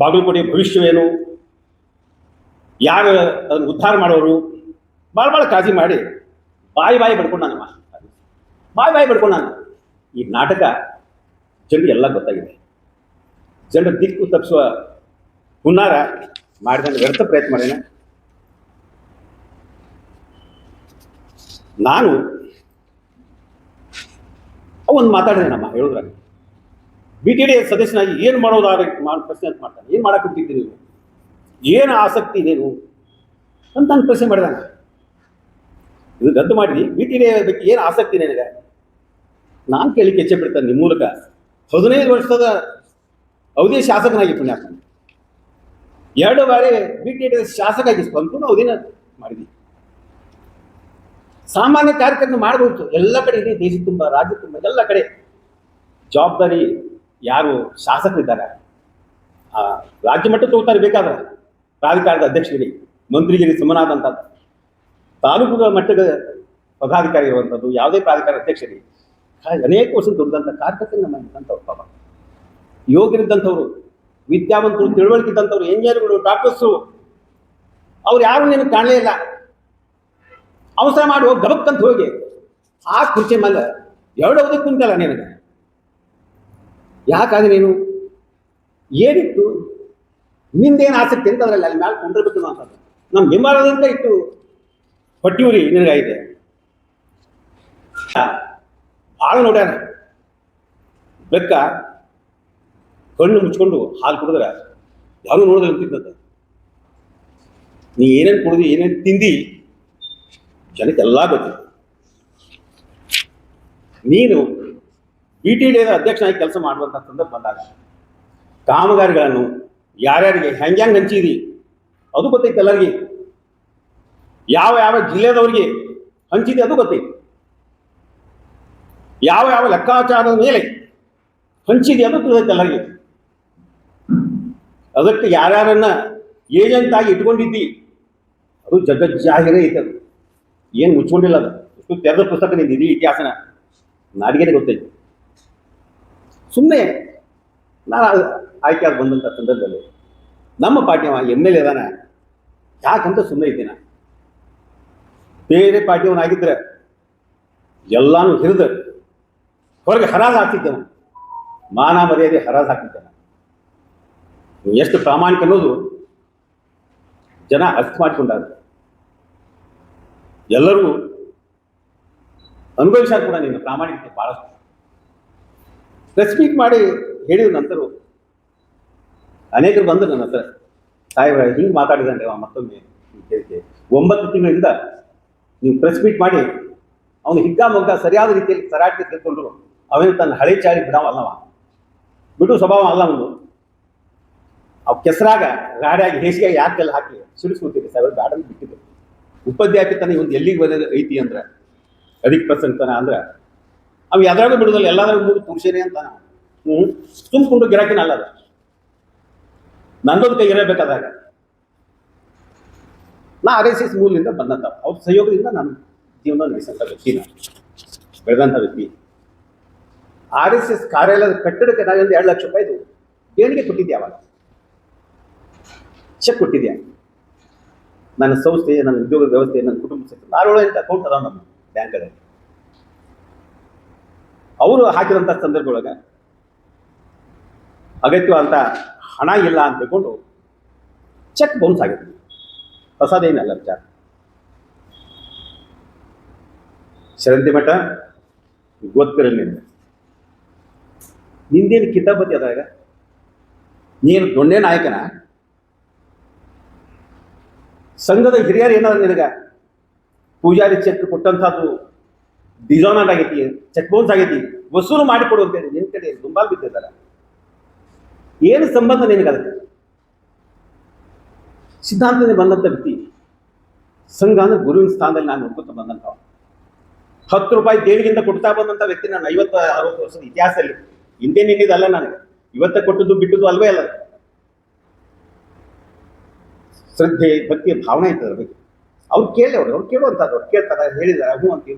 ಬಾಗಲಕೋಟೆ ಭವಿಷ್ಯವೇನು? ಯಾರು ಅದನ್ನು ಉದ್ಧಾರ ಮಾಡೋರು? ಭಾಳ ಭಾಳ ಕಾಳಜಿ ಮಾಡಿ. ಬಾಯಿ ಬಾಯಿ ಬಡ್ಕೊಂಡು ಬಾಯಿ ಬಾಯಿ ಬಡ್ಕೊಂಡು ಈ ನಾಟಕ ಜನರಿಗೆ ಎಲ್ಲ ಗೊತ್ತಾಗಿದೆ. ಜನರ ದಿಕ್ಕು ತಪ್ಪಿಸುವ ಹುನ್ನಾರ ಮಾಡಿದ ವ್ಯರ್ಥ ಪ್ರಯತ್ನ ಮಾಡೇನೆ ನಾನು ಅವನು ಮಾತಾಡಿದೇನಮ್ಮ ಹೇಳಿದ್ರಾಗ ಬಿ ಟಿ ಡಿ ಸದಸ್ಯನಾಗಿ ಏನು ಮಾಡೋದಾರೆ ಮಾಡಿ ಪ್ರಶ್ನೆ ಅಂತ ಮಾಡ್ತಾನೆ. ಏನು ಮಾಡಕ್ಕೆ ನೀವು? ಏನು ಆಸಕ್ತಿ ನೀನು ಅಂತ ನಾನು ಪ್ರಶ್ನೆ ಮಾಡಿದಾಗ ಇದು ರದ್ದು ಮಾಡಿ. ಬಿ ಟಿ ಡಿ ಬಗ್ಗೆ ಏನು ಆಸಕ್ತಿ ನನಗೆ? ನಾನು ಕೇಳಿಕ್ಕೆ ಹೆಚ್ಚೆ ಬಿಡ್ತಾನೆ ನಿಮ್ಮ ಮೂಲಕ. ಹದಿನೈದು ವರ್ಷದ ಅವಧಿ ಶಾಸಕನಾಗಿ ಪುಣ್ಯಾತ್ಮ ಎರಡು ಬಾರಿ ಬಿ ಟಿ ಡಿ ಶಾಸಕ ಆಗಿ ಸಂಪೂರ್ಣ ಅವಧಿನ ಮಾಡಿದ್ವಿ ಸಾಮಾನ್ಯ ಕಾರ್ಯಕ್ರಮ ಮಾಡಬಹುದು ಎಲ್ಲ ಕಡೆ ಇದೆ. ದೇಶ ತುಂಬ, ರಾಜ್ಯ ತುಂಬ, ಎಲ್ಲ ಕಡೆ. ಜವಾಬ್ದಾರಿ ಯಾರು ಶಾಸಕರಿದ್ದಾರೆ? ಆ, ರಾಜ್ಯ ಮಟ್ಟ ತಗೋತಾರೆ ಬೇಕಾದ್ರೆ. ಪ್ರಾಧಿಕಾರದ ಅಧ್ಯಕ್ಷರಿಗೆ, ಮಂತ್ರಿಗಿರಿ ಸಮನಾದಂಥದ್ದು ತಾಲೂಕು ಮಟ್ಟದ ಪದಾಧಿಕಾರಿ ಇರುವಂಥದ್ದು ಯಾವುದೇ ಪ್ರಾಧಿಕಾರ ಅಧ್ಯಕ್ಷರಿಗೆ ಅನೇಕ ವರ್ಷ ದುಡ್ದಂಥ ಕಾರ್ಯಕರ್ತರು ನಮ್ಮ ಇದ್ದಂಥವ್ರು ಪಾಪ. ಯೋಗ್ಯರಿದ್ದಂಥವ್ರು, ವಿದ್ಯಾವಂತರು, ತಿಳುವಳಿಕೆ ಇದ್ದಂಥವ್ರು ಇಂಜಿನಿಯರ್ಗಳು ಡಾಕ್ಟರ್ಸು, ಅವ್ರು ಯಾರು ನಿನಗೆ ಕಾಣಲೇ ಇಲ್ಲ. ಅವಸರ ಮಾಡಿ ಗಬಕ್ಕಂತ ಹೋಗಿ, ಆ ಕುರ್ಚಿ ಮೇಲೆ ಎರಡು ಅವಧಿ ಕುಂತಲ್ಲ ನಿನಗೆ. ಯಾಕಾದ್ರೆ ನೀನು ಏನಿತ್ತು ನಿಂದೇನು ಆಸಕ್ತಿ ಅಂತ ಅದರಲ್ಲಿ ಅಲ್ಲಿ ಮ್ಯಾಲೆ ಕೊಂಡಿರ್ಬೇಕು ಅಂತ ನಮ್ಮ ಹಿಂಬಾಲದಿಂದ ಇತ್ತು ಪಟ್ಟಿಯೂರಿ ನಿನಗಾಗಿದೆ ಭಾಳ ನೋಡ್ಯಾನ. ಬೆಕ್ಕ ಕಣ್ಣು ಮುಚ್ಕೊಂಡು ಹಾಲು ಕುಡಿದ್ರೆ ಯಾರು ನೋಡಿದ್ರೆ ಅಂತಿದ್ದದ ನೀ ಏನೇನು ಕುಡಿದು, ಏನೇನು ತಿಂದಿ, ಜನಕ್ಕೆಲ್ಲ ಗೊತ್ತಿತ್ತು ಗೊತ್ತು ನೀನು ಬಿ ಟಿ ಡಿ ಅಧ್ಯಕ್ಷನಾಗಿ ಕೆಲಸ ಮಾಡುವಂಥ ಸಂದರ್ಭ ಬಂದಾಗ ಕಾಮಗಾರಿಗಳನ್ನು ಯಾರ್ಯಾರಿಗೆ, ಹೆಂಗೆ ಹೆಂಗೆ ಹಂಚಿದಿ? ಅದು ಗೊತ್ತೈತೆ ಎಲ್ಲರಿಗೆ. ಯಾವ ಯಾವ ಜಿಲ್ಲೆದವ್ರಿಗೆ ಹಂಚಿದೆ ಅದು ಗೊತ್ತೈತೆ. ಯಾವ ಯಾವ ಲೆಕ್ಕಾಚಾರದ ಮೇಲೆ ಹಂಚಿದೆ ಅದು ತಿಳಿದೈತೆ ಎಲ್ಲರಿಗೆ. ಅದಕ್ಕೆ ಯಾರ್ಯಾರನ್ನ ಏಜೆಂಟ್ ಆಗಿ ಇಟ್ಕೊಂಡಿದ್ದಿ, ಅದು ಜಗಜ್ಜಾಹಿರೇ ಐತೆ ಅದು. ಏನು ಮುಚ್ಕೊಂಡಿಲ್ಲ ಅದು. ಇಷ್ಟು ತೆರೆದ ಪುಸ್ತಕ ನಿಂದು ಇಡೀ ಇತಿಹಾಸನ. ನಾಡಿಗೆನೆ ಗೊತ್ತೈತೆ. ಸುಮ್ಮನೆ ನಾನು ಆಯ್ಕೆ ಆಗಿ ಬಂದಂಥ ಸಂದರ್ಭದಲ್ಲಿ ನಮ್ಮ ಪಾರ್ಟಿಯವ ಎಂ ಎಲ್ ಎ ಇದಾನೆ ಯಾಕಂತ ಸುಮ್ಮನೆ ಇದ್ದೀನ ಬೇರೆ ಪಾರ್ಟಿಯವನಾಗಿದ್ದರೆ ಎಲ್ಲಾನು ಹಿರಿದು ಹೊರಗೆ ಹರಾಜು ಹಾಕ್ತಿದ್ದೆವು ಮಾನ ಮರ್ಯಾದೆ ಹರಾಜು ಹಾಕ್ತಿದ್ದೆ ನಾನು. ಎಷ್ಟು ಪ್ರಾಮಾಣಿಕ ಅನ್ನೋದು ಜನ ಅರ್ಥ ಎಲ್ಲರೂ ಅನುಭವಿಸಾರ ಕೂಡ ನಿನ್ನ ಪ್ರಾಮಾಣಿಕತೆ ಭಾಳಷ್ಟು ಪ್ರೆಸ್ ಮೀಟ್ ಮಾಡಿ ಹೇಳಿದ ನಂತರ ಅನೇಕರು ಬಂದರು ನನ್ನ ಹತ್ರ. ಸಾಹೇಬ್ರ, ಹಿಂಗೆ ಮಾತಾಡಿದಂತೆ ಅವ ಮತ್ತೊಮ್ಮೆ ಕೇಳಿದೆ ಒಂಬತ್ತು ತಿಂಗಳಿಂದ ನೀವು ಪ್ರೆಸ್ ಮೀಟ್ ಮಾಡಿ, ಅವನು ಹಿಗ್ಗಾಮಗ್ಗ ಸರಿಯಾದ ರೀತಿಯಲ್ಲಿ ಸರಾಟಿಗೆ ತಿಳ್ಕೊಂಡ್ರು. ಅವನು ತನ್ನ ಹಳೆ ಚಾಳಿ ಬಿಡವ ಅಲ್ಲವ. ಬಿಡು ಸ್ವಭಾವ ಅಲ್ಲ ಅವನು. ಅವ್ ಕೆಸರಾಗ ಗಾಡಿಯಾಗಿ ಹೇಸಿಗೆ ಯಾಕೆಲ್ಲ ಹಾಕಿ ಸಿಡಿಸ್ಕೊತೀರಿ ಸಾವಿರ ಗಾಡಲ್ಲಿ ಉಪಾಧ್ಯಾಯಿತಿ ತನ್ನ ಒಂದು ಎಲ್ಲಿಗೆ ಬಂದ ಐತಿ ಅಂದ್ರೆ ಅದಕ್ಕೆ ಪ್ರಸಂಗತನ ಅಂದ್ರೆ ಅವ್ ಯಾವ್ದ್ರಾಗೂ ಬಿಡೋದಿಲ್ಲ ಎಲ್ಲಾದ್ರಾಗ ಮುಗಿ ತುಂಬಿಸೇನೆ ಅಂತ ಹ್ಞೂ ತುಂಬಿಕೊಂಡು ಗಿರಾಕಿನ ಅಲ್ಲ ಅದು ನಂದೊಂದು ಕೈ ಇರಬೇಕಾದಾಗ ನಾ ಆರ್ ಎಸ್ ಎಸ್ ಮೂಲದಿಂದ ಬಂದಂಥ ಅವ್ರ ಸಹಯೋಗದಿಂದ ನಾನು ಜೀವನ ನಡೆಸಿದಂಥ ವ್ಯಕ್ತಿ ನಾನು. ಬೆಳೆದಂಥ ವ್ಯಕ್ತಿ. ಆರ್ ಎಸ್ ಎಸ್ ಕಾರ್ಯಾಲಯದ ಕಟ್ಟಡಕ್ಕೆ ನಾವೊಂದು ಎರಡು ಲಕ್ಷ ರೂಪಾಯಿದು ದೇಣಿಗೆ ಕೊಟ್ಟಿದ್ದೆ ಅವಾಗ? ಚೆಕ್ ಕೊಟ್ಟಿದ್ದೆ ನನ್ನ ಸಂಸ್ಥೆ, ನನ್ನ ಉದ್ಯೋಗ ವ್ಯವಸ್ಥೆ, ನನ್ನ ಕುಟುಂಬ ಸೇರಿ ಧಾರವಾಡ ಅಂತ ಅಕೌಂಟ್ ಅದಾವ ನಮ್ಮ ಬ್ಯಾಂಕಲ್ಲಿ. ಅವರು ಹಾಕಿದಂಥ ಸಂದರ್ಭದೊಳಗೆ ಅಗತ್ಯವಾದಂಥ ಹಣ ಇಲ್ಲ ಅಂತ ತಿಳ್ಕೊಂಡು ಚೆಕ್ ಬೌನ್ಸ್ ಆಗಿದೆ ಹೊಸದೇನಲ್ಲ ವಿಚಾರ. ಶರಂತಿ ಮಠ ನಿಂಗೆ ನಿಂದೇನು ಕಿತಾಪತಿ ಅದಾಗ ನೀನು ದೊಣ್ಣೆ ನಾಯಕನ? ಸಂಘದ ಹಿರಿಯರು ಏನಾದ್ರು ನಿನಗ ಪೂಜಾರಿ ಚೆಕ್ ಕೊಟ್ಟಂಥದ್ದು ಡಿಸಾನರ್ ಆಗೈತಿ ಚೆಕ್ ಬೌನ್ಸ್ ಆಗೈತಿ, ವಸೂಲು ಮಾಡಿಕೊಡು ಅಂತೇಳಿ ನಿನ್ನ ಕಡೆ ದುಂಬಾಲ್ ಬಿದ್ದಿದ್ದಾರೆ ಏನು ಸಂಬಂಧ ನಿನಗೆ ಅದಕ್ಕೆ? ಸಿದ್ಧಾಂತದಲ್ಲಿ ಬಂದಂಥ ವ್ಯಕ್ತಿ, ಸಂಘ ಅಂದ್ರೆ ಗುರುವಿನ ಸ್ಥಾನದಲ್ಲಿ ನಾನು ನೋಡ್ಕೊತ ಬಂದಂಥ ಹತ್ತು ರೂಪಾಯಿ ದೇಣಿಗಿಂತ ಕೊಡ್ತಾ ಬಂದಂಥ ವ್ಯಕ್ತಿ ನಾನು ಐವತ್ತು, ಅರವತ್ತು ವರ್ಷದ ಇತಿಹಾಸದಲ್ಲಿ. ಹಿಂದೆ ನಿನ್ನಿದಲ್ಲ ನನಗೆ. ಇವತ್ತ ಕೊಟ್ಟದ್ದು, ಬಿಟ್ಟದ್ದು ಅಲ್ವೇ ಅಲ್ಲ. ಶ್ರದ್ಧೆ ಭಕ್ತಿಯ ಭಾವನೆ ಇರ್ತದೆ ಬಗ್ಗೆ ಅವ್ರು ಕೇಳಿ ಅವ್ರು ಅವ್ರು ಕೇಳುವಂಥದ್ದು ಅವ್ರು ಕೇಳ್ತಾರೆ ಹೇಳಿದ್ದಾರೆ, ಹ್ಞೂ ಅಂತೀವಿ.